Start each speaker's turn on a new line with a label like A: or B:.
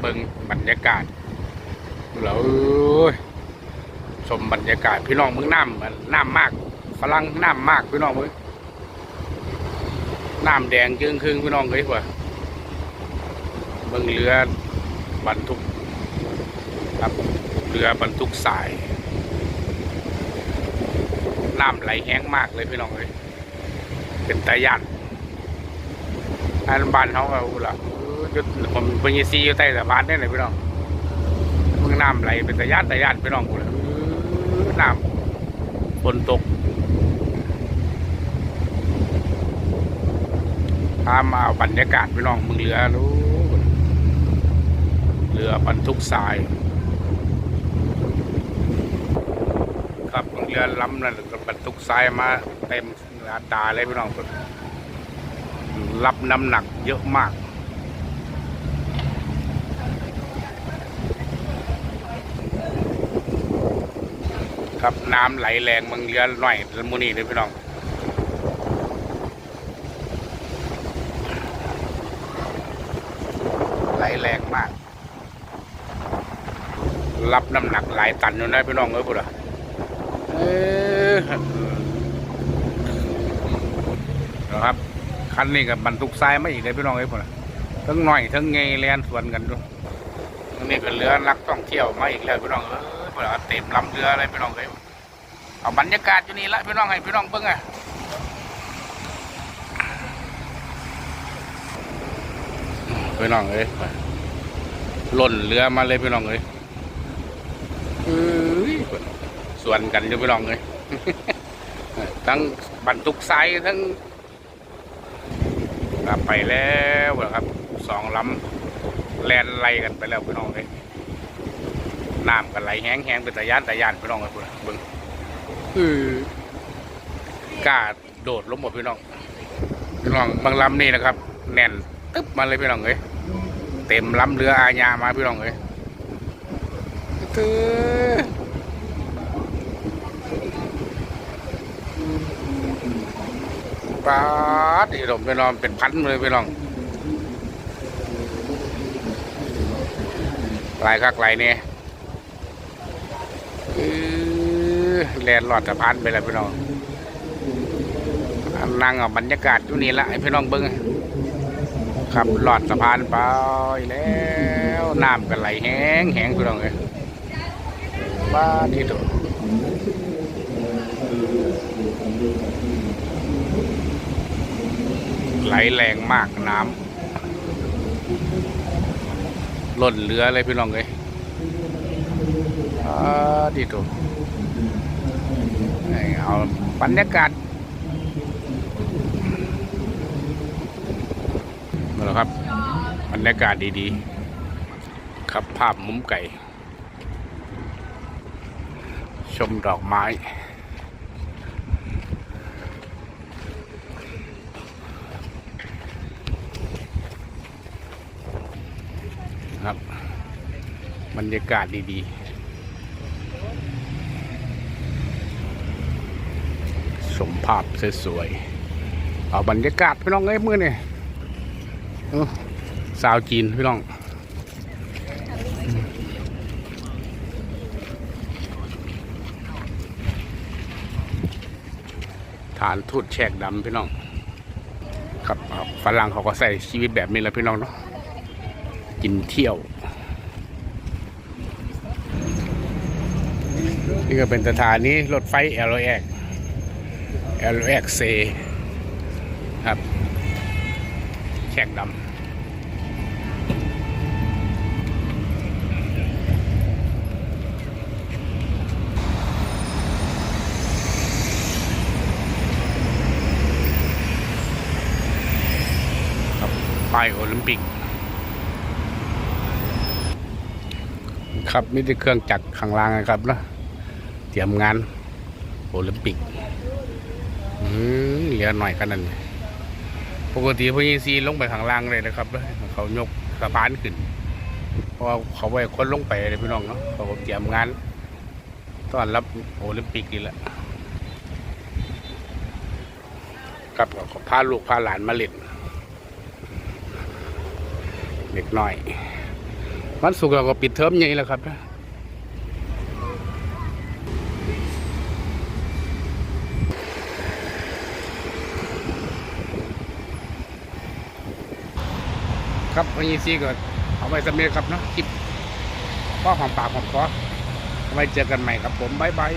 A: เบิ่งบรรยากาศแล้วชมบรรยากาศพี่น้องมึงน้ำมันน้ำมากฝรั่งน้ำมากพี่น้องมึงน้ำแดงจึงครึ่งพี่น้องเอ้ยว่ะเบิ่งเรือบรรทุกครับเรือบรรทุกสายน้ำไหลแห้งมากเลยพี่น้องเอ้ยเป็นตายันอันบ้านเขาก็อุละเออจุด ผมเป็นยีซีอยู่ใต้สะพานได้เลยพี่น้องมึงน้ำไหลเป็นตายันตายันพี่น้องกูเลยน้ำฝนตกพามาเอาบรรยากาศพี่น้องมึงเรือรู้เรือบรรทุกทราย ครับเรือล้ำนั่นบรรทุกทรายมาเต็มอัตาเลยพี่น้องรับน้ำหนักเยอะมาก ครับน้ำไหลแรงบางเรือหน่อยมูนี่เลยพี่น้องไหลแรงมาก รับน้ำหนักหลายตันอยู่นะพี่น้องเอ้ยพุ่นอะเออนะครับคันนี้กับบรรทุกทรายไมาอีกเลยพี่น้องเอ้ยพุ่นะทั้งหน่อยทั้งไงแลนสวนกันด้วย นนี้ก็เรือนักท่องเที่ยวมาอีกแล้วพี่น้องเอ้ยพุ่นน่ะเต็มลำเรืออะไรพี่น้องเอ้ยเอาบรรยากาศอยู่นี่ละพี่น้องให้พี่น้องเบิ่งอะพี่น้องเอ้ยหล่นเรือมาเลยพี่น้องเอ้ยเอ้ยส่วนกันอยู่พี่น้องเลยทั้งบรรทุกไซทั้งกลับไปแล้วนะครับสองลำ แลนไล่กันไปแล้วพี่น้องเลยน้ำกันไหลแห้งแห้งเป็นตะยานตะยานพี่น้องเลยพุ่นน่ะเบิ่งเออกล้าโดดลงหมดพี่น้องพี่น้องบางลำนี่นะครับ แน่นตึ๊บมาเลยพี่น้องเลยเต็มลำเรืออาญามาพี่น้องเลยเออปลาที่มไปนอนเป็นพันเลยไปลอง ลายคักหลายเนี่ยอื้อแลนหลอดสะพานไปแล้วพี่น้องนั่งเอาบรรยากาศอยู่นี่ละให้พี่น้องเบิ้งขับหลอดสะพานไปแล้วน้ำกันไหลแห้งแห้งพี่น้องเลยบ้าที่ตัวไหลแรงมากน้ำ ล่นเรือเลยพี่น้องเลยอ่าดีตัวเอาบรรยากาศมาแล้วครับบรรยากาศดีๆครับภาพมุมไก่ ชมดอกไม้ ครับ บรรยากาศดีๆ สมภาพสวยๆ เอาบรรยากาศพี่น้องเอ้ยมือเนี่ยเอ้าสาวจีนพี่น้องฐานทูตแฉกดำพี่น้อง ครับฝรั่งเขาก็ใส่ชีวิตแบบนี้แหละพี่น้องเนาะ กินเที่ยว นี่ก็เป็นสถานีรถไฟ LX LX C ครับแขกดำครับป้ายโอลิมปิก ครับนี่คือเครื่องจักรข้างล่างนะครับนะเตรียมงานโอลิมปิกอืมเหลือหน่อยกันนั่นปกติพยิงซีลงไปข้างล่างเลยนะครับเขายกสะพานขึ้นเพราะเขาไว้คนลงไปเลยพี่น้องเนาะเขาเตรียมงานต้อนรับโอลิมปิกนี่แหละครับเขาพาลูกพาหลานมาเล่นเด็กน้อย วันศุกร์เราก็ปิดเทอมใหญ่แล้วครับครับวันนี้ซีก็เอาไว้สำเร็จครับเนาะคลิปพ่อหอมปากหอมคอไว้เจอกันใหม่ครับผม บ๊ายบาย